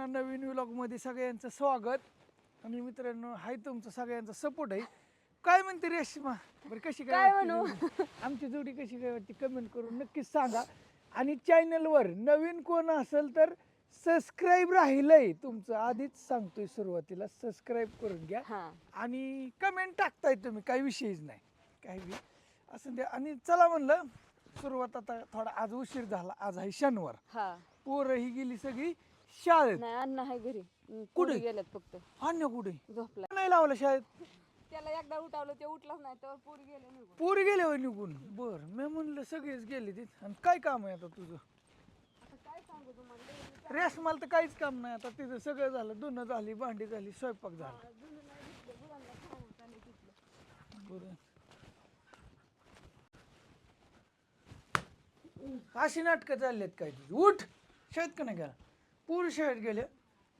मित्रांनो नवीन व्लॉगमध्ये सगळ्यांचं स्वागत. आणि मित्रांनो हाय तुमचं सगळ्यांचा सपोर्ट आहे. काय म्हणते रेश्मा? बरं कशी काय वाटते म्हणू? जोडी? आमची जोडी कशी काय वाटते कमेंट करून नक्कीच सांगा. आणि चॅनलवर नवीन कोण असेल तर सबस्क्राईब राहिलंय. तुमचं आधीच सांगतोय सुरुवातीला सबस्क्राईब करून घ्या. हा. आणि कमेंट टाकताय तुम्ही काही विषयच नाही. काही बी. असं द्या. आणि चला म्हणलं सुरुवात आता थोडा आज उशीर झाला. आज आहे शनिवार. हा. पोरं ही गेली सगळी. शाळेत? नाही अण्णा आहे घरी. कुठे? पोरी गेल्यात फक्त. अन्य कुठे? झोपला नाही लावलं शाळेत? त्याला एकदा उठावलं ते उठलाच नाही तर पोरी गेले निघून. पोरी गेले होय निघून? बर मी म्हणलं सगळेच गेले ते आणि काय काम आहे आता तुझं? आता काय सांगू तुम्हाला? रेस मला तर काहीच काम नाही. आता तिथं सगळं झालं धुणं झाली भांडी झाली स्वयंपाक झाला. बरं. अशी नाटकं चालली आहेत काय तुझी? उठ! शाळेत का नाही गेला? पूर्ण शाळेत गेले.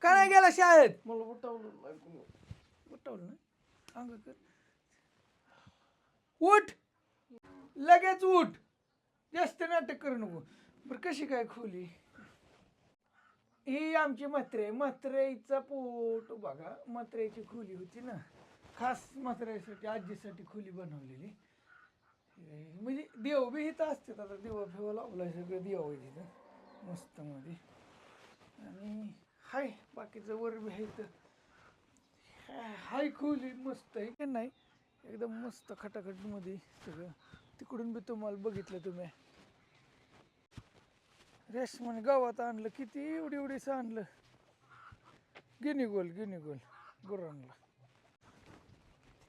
का नाही गेला शाळेत. मला उठवलं. उठवलं नाही? अंग कर. उठ. लगेच उठ. जास्त नाटक करू नको. बरं कशी काय खोली? ही आमची म्हात्रे. म्हात्रेचा पोट बघा. म्हात्रेची खोली होती ना. खास म्हात्रेसाठी आजीसाठी खोली बनवलेली. म्हणजे देव बी इथं असतात आता. देवा फेवा लावलाय सगळं देव तिथं. मस्त मध्ये. आणि हाय बाकीचं वर बी आहे इथं. हाय खोली मस्त आहे. की नाही एकदम मस्त खटाखटमध्ये सगळं. तिकडून बी तुम्हाला बघितलं तुम्ही. रेशमाने गावात आणलं किती एवढी एवढीच आणलं? गिनी गोल गिनी गोल गुरांना.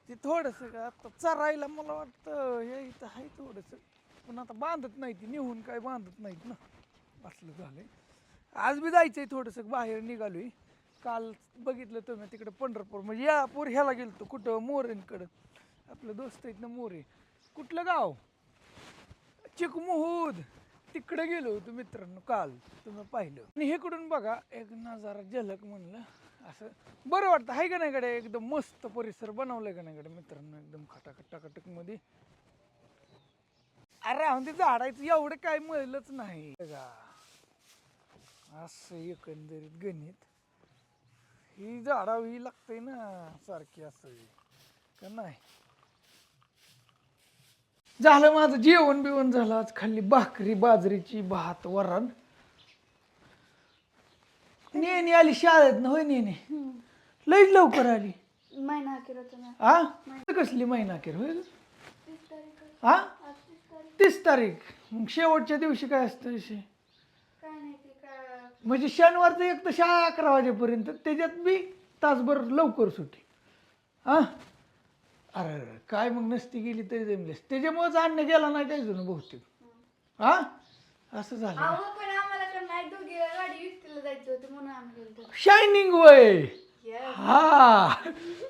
ते थोडस आता चरायला मला वाटतं हे इथं आहे थोडस. पण आता बांधत नाही ती निहून काय बांधत नाहीत ना. असलं झालंय. आज बी जायचंय थोडंसं बाहेर निघालोय. काल बघितलं तुम्ही तिकडं पंढरपूर. म्हणजे या पूर ह्याला गेलतो कुठं? मोरेंकडं. आपलं दोस्त आहेत ना मोरे. कुठलं गाव? चिकमुहूद. तिकडं गेलो होतो मित्रांनो काल. तुम्ही पाहिलं. आणि हेकडून बघा एक नजारा झलक म्हणलं. असं बरं वाटतं. आहे का नाही कडे एकदम मस्त परिसर बनवलाय का नाही कडे मित्रांनो? एकदम खटाखटमध्ये. अरे राहून ते झाडायचं एवढं काय मिळलंच नाही. बघा. असं एकंदरीत गणित. ही झाडावी लागते ना सारखी असं का नाही? झालं माझं जेवण बिवण झालं. आज खाल्ली भाकरी बाजरीची भात वरण. नेहमी आली शाळेत ना होय नेहमी? लईच लवकर आली. महिना अखेर होता ना हा कसली महिना अखेर होय तीस तारीख हा आज तीस तारीख तीस तारीख. मग शेवटच्या दिवशी काय असतं विषय? काय नाही. म्हणजे शनिवारचं एक तर शाळा अकरा वाजेपर्यंत त्याच्यात बी तासभर लवकर सुटी हा? अरे अरे, काय मग नसती गेली तरी जमलीस. त्याच्यामुळेच आणणं गेला नाही काय जण बहुतेक. हा? असं झालं. अहो पण आम्हाला तर नाही दोघीला गाडी विकतीला जायचं होतं म्हणून आम्ही गेलो शायनिंग वय. हा.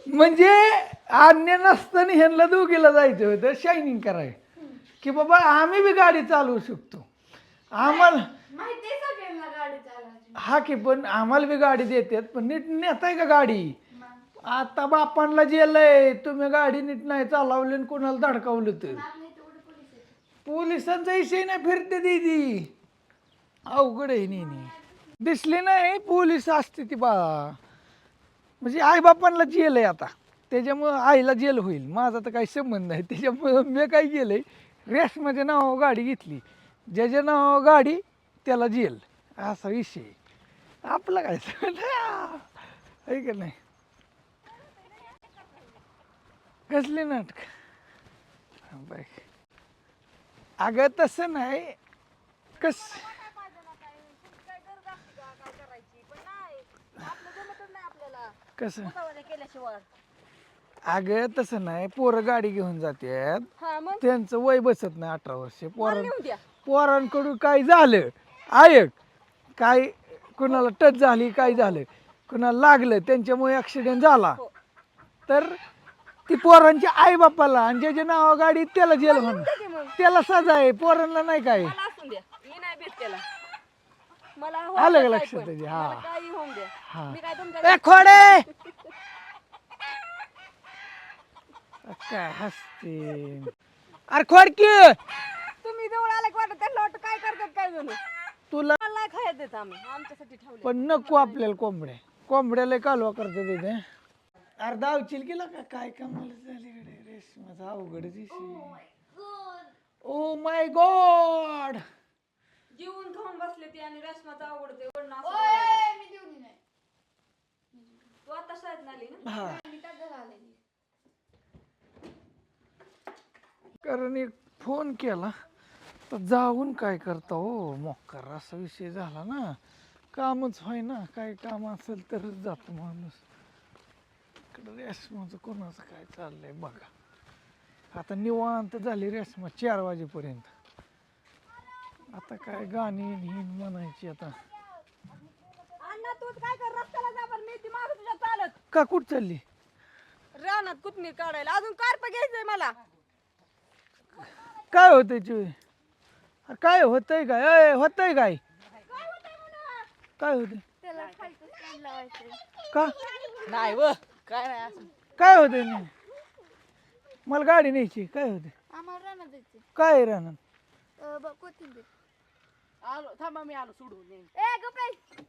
म्हणजे अन्य नसताना ह्यांना दोघीला जायचं होतं शायनिंग कराय की बाबा आम्ही बी गाडी चालवू शकतो. आम्हाला माहिती आहे सगळ्यांना गाडी चालवायची? हा की पण आम्हाला बी गाडी देतात पण नीट नेताय का गाडी? मग? आता बापांना जेलय तुम्ही गाडी नीट नाही चालवली आणि कोणाला धडकावलं तर? आपल्या इथे एवढे पोलीस आहेत पोलिसांचा विषय नाही फिरते दीदी. अवघड आहे नेहमी दिसले नाही पोलीस असते ती बा. म्हणजे आई बापांना जेल आहे आता. त्याच्यामुळं आईला जेल होईल. माझा तर काही संबंध नाही. त्याच्यामुळं मी काय केलंय रेशमाच्या नावावर गाडी घेतली. ज्याच्या नावावर गाडी त्याला जेल. असा विषय. आपला काय? आहे का नाही? कसले नाटक? बाय अगं तसं नाही. कस? कसं? अगं तसं नाही. पोरं गाडी घेऊन जातात हा त्यांचं वय बसत नाही अठरा वर्ष. पोरां पोरांकडून काय झालं? ऐक काय कुणाला टच झाली काय झालं कुणाला लागलं त्यांच्यामुळे ॲक्सिडेंट झाला. हो. तर ती पोरांच्या आई बापाला आणि ज्याच्या नावा गाडी त्याला जेल मग? त्याला सजा आहे पोरांना नाही काय. मला असून द्या. मी नाही भेट त्याला. मला आलं का द्या लक्षात. त्याच्या? हा. मला काही होऊन द्या. हा. मी काय तुमच्या ए खोडे! काय हसते. अरे खोड की तुम्ही जवळ आले वाटत त्यांना वाटतं काय करतात काय जण? तुला मला नाही खायला देत आम्ही. आमच्यासाठी ठेवले पण नको आपल्याला कोंबड्या. कोंबड्याला कालवा करते तिथे अरे दावशील केला का काय कामाला झाली कडे रेशमाचा अवघड दिशी ओ माय गॉड जीवन खाऊन बसले ती आणि रेशमाचा आवडते वडणं असं. मी नाही. तू आता शाळेत आली ना? हा. मी ताजं आलेली. कारण एक फोन केला. तर जाऊन काय करता हो? मोकार असा विषय झाला ना. कामच होय ना काय काम असेल तरच जातो माणूस. इकडं रेशमाचं कोणाचं काय चाललंय बघा. आता निवांत झाली रेशमा चार वाजेपर्यंत. आता काय गाणी हिन म्हणायची आता. अण्णा तू काय कर? रस्त्याला जा बरं. मी ती मागं तुझ्या चालत. का कुठं चालली? रानात कोथमीर काढायला? अजून कार्प घ्यायचंय मला. काय होतंय चिवे अरे काय होतंय काय अय होतंय काय काय होतंय? त्याला खायचं stand लावायचं का? नाही व काय नाही असं. काय होतंय नाही मला गाडी न्यायची काय होते आम्हाला जायचं काय राहणार अं, ब- कोथिंबीर. आलो थांबा मी आलो सोडून येईन. ए गप्पे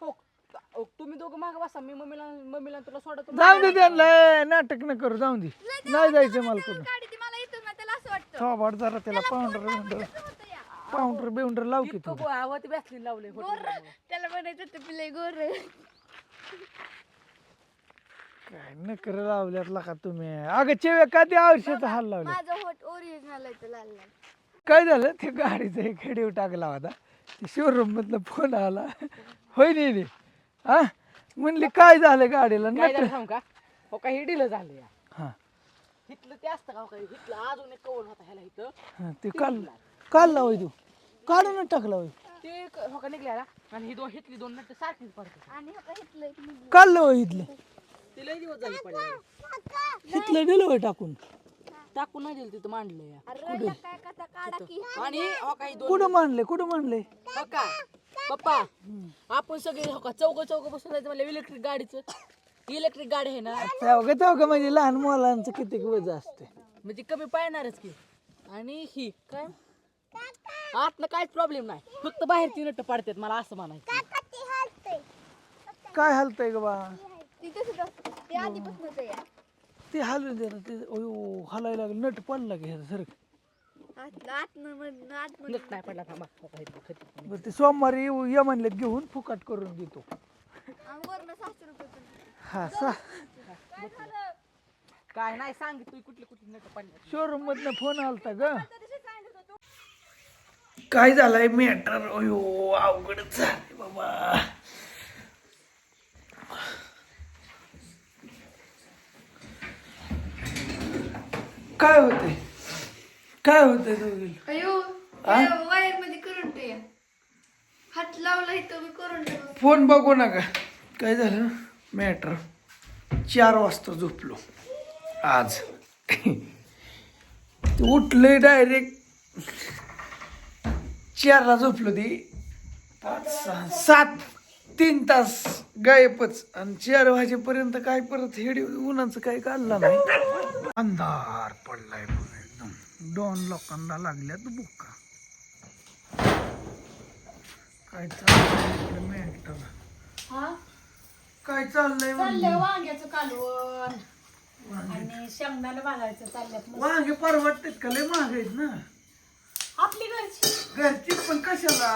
हो अहो, तुम्ही दोघं मागं बसा. मी मम्मीला मम्मीला तुला सोडतो. जाऊ दे त्यांना. ए, नाटक न करू जाऊ दे. नाही जायचं मला कुठं. गाडी ती मला इथून ना त्याला असं वाटतं. थोबाड जरा त्याला पाऊंडर पाऊंडर बिऊंडर लाव की तू. आवती बॅसली लावले त्याला म्हणायचं होतं पिले गोर. काय नकर लावल्यात का तुम्ही. अगं चेवे का ते औषध हाल लावले माझं होट ओरिजिनल आहे ते लाल लाल. काय झालं? ते गाडीचा एक खेडीव टाकला होता. ते शोरूम मधनं फोन आला. होय नाही रे हा म्हणली काय झालं गाडीला? काय नट झालं सांगू का? हो का हे डिलं झालं या. हा. हिथलं ते असतं का हो का? हिथलं अजून एक कवर होता ह्याला इथं. हा, ते काल काल लावाय तू काढून टाकला. होय ते क- हो का निघल्याला आणि ही दोन दोन नट सारखीच पडतात आणि आता एक निघलं. काल लावाय इथले ते लई दिवस झाले पडले. इथलं दिलं होय टाकून. टाकून नाही दिलं तिथं मांडलं या. अरे काय कसा काढा की. आणि हो ही दोन कुठं मानले कुठं हो का पप्पा आपण सगळे हो का चौघ चौघ बसून जायचं मला इलेक्ट्रिक गाडीचं. इलेक्ट्रिक गाडी आहे ना. तेव्हा तेव्हा म्हणजे लहान मुलांचं किती वज असते म्हणजे कमी पाळणारच की. आणि ही. काय? आतनं काहीच प्रॉब्लेम नाही. फक्त बाहेरची नट पाडतात मला असं म्हणायचं. काय हालतंय ग बा? ती तसं ते आधीपासूनच आहे. या. ते हलून दे ना ते अयो हलायला लागलं नट पडला की ह्याचं सर आतलं आतनं मधनं आतमधनं नट नाही पडला थांबा का इथं खती. बरं ते सोमवारी येऊ ये म्हणले घेऊन फुकट करून देतो पण. हा सा काय नाही सांगितलं कुठली कुठली नट पडल्या शोरूम मधनं फोन आलता ग. काय झालंय? मॅटर अयो अवघडच झालंय बाबा. काय होतंय? काय होतंय दोघीला? अयो वायरमध्ये करंट आहे. हात लावला इथं मी करंट फोन बघू नका. काय झालं? मॅटर चार वाजता झोपलो. आज. ते उठले डायरेक्ट चारला झोपलो ती. पाच सहा सात तीन तास गायबच. आणि चार वाजेपर्यंत काय परत हेडी उन्हाचं काय काढलं नाही. अंधार पडलाय एकदम. दोन लोकांना लागल्यात बुक्का. काय चाललंय हा? काय चाललंय चाललंय? वांग्याचं कालवण. आणि चालल्यात. वांगे परवडतात का? लय महाग आहेत ना. आपली घरची. घरची पण कशाला?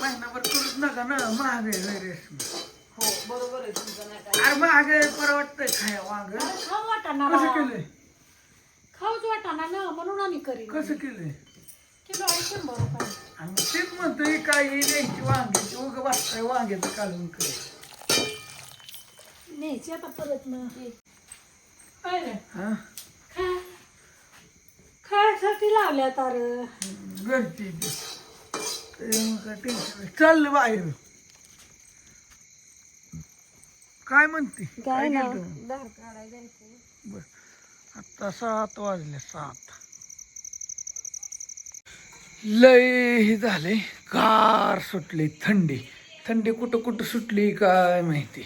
महिनाभर करूच नका ना महाग आहे लय रेशमी. हो बरोबर आहे तुमचं नाही काय अरे महाग आहे परवडतंय खाया वांग. अरे खाऊ वाटाणा कसं केलंय? खाऊच वाटाणा ना म्हणून आम्ही करीन कसं केलंय? किलो आहे शंभर रुपये आणि तेच म्हणतोय काय ही न्यायची वांग्याची उग वाटतंय वांग्याचं कालवून कर न्यायची आता परत ना काय रे? हा खा खायसाठी लावल्या तर घरची ती. त्याच्यामुळं काय टेन्शन नाही. चाललं बाहेर काय म्हणते काय बर आता सात वाजले सात लय झाले. गार सुटली थंडी. थंडी कुठं कुठं सुटली काय माहिती.